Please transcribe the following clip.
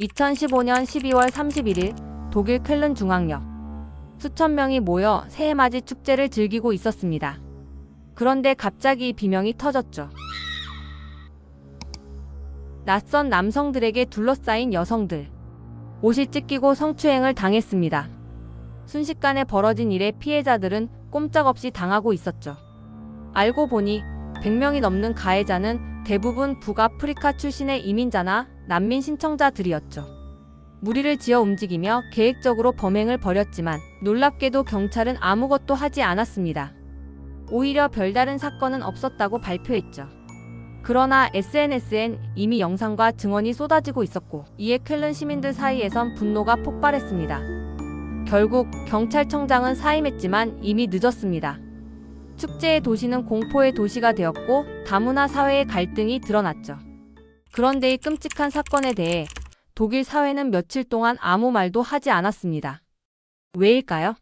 2015년 12월 31일 독일 쾰른 중앙역. 수천 명이 모여 새해 맞이 축제를 즐기고 있었습니다. 그런데 갑자기 비명이 터졌죠. 낯선 남성들에게 둘러싸인 여성들. 옷이 찢기고 성추행을 당했습니다. 순식간에 벌어진 일에 피해자들은 꼼짝없이 당하고 있었죠. 알고 보니 100명이 넘는 가해자는 대부분 북아프리카 출신의 이민자나 난민 신청자들이었죠. 무리를 지어 움직이며 계획적으로 범행을 벌였지만 놀랍게도 경찰은 아무것도 하지 않았습니다. 오히려 별다른 사건은 없었다고 발표했죠. 그러나 SNS엔 이미 영상과 증언이 쏟아지고 있었고 이에 쾰른 시민들 사이에선 분노가 폭발했습니다. 결국 경찰청장은 사임했지만 이미 늦었습니다. 축제의 도시는 공포의 도시가 되었고 다문화 사회의 갈등이 드러났죠. 그런데 이 끔찍한 사건에 대해 독일 사회는 며칠 동안 아무 말도 하지 않았습니다. 왜일까요?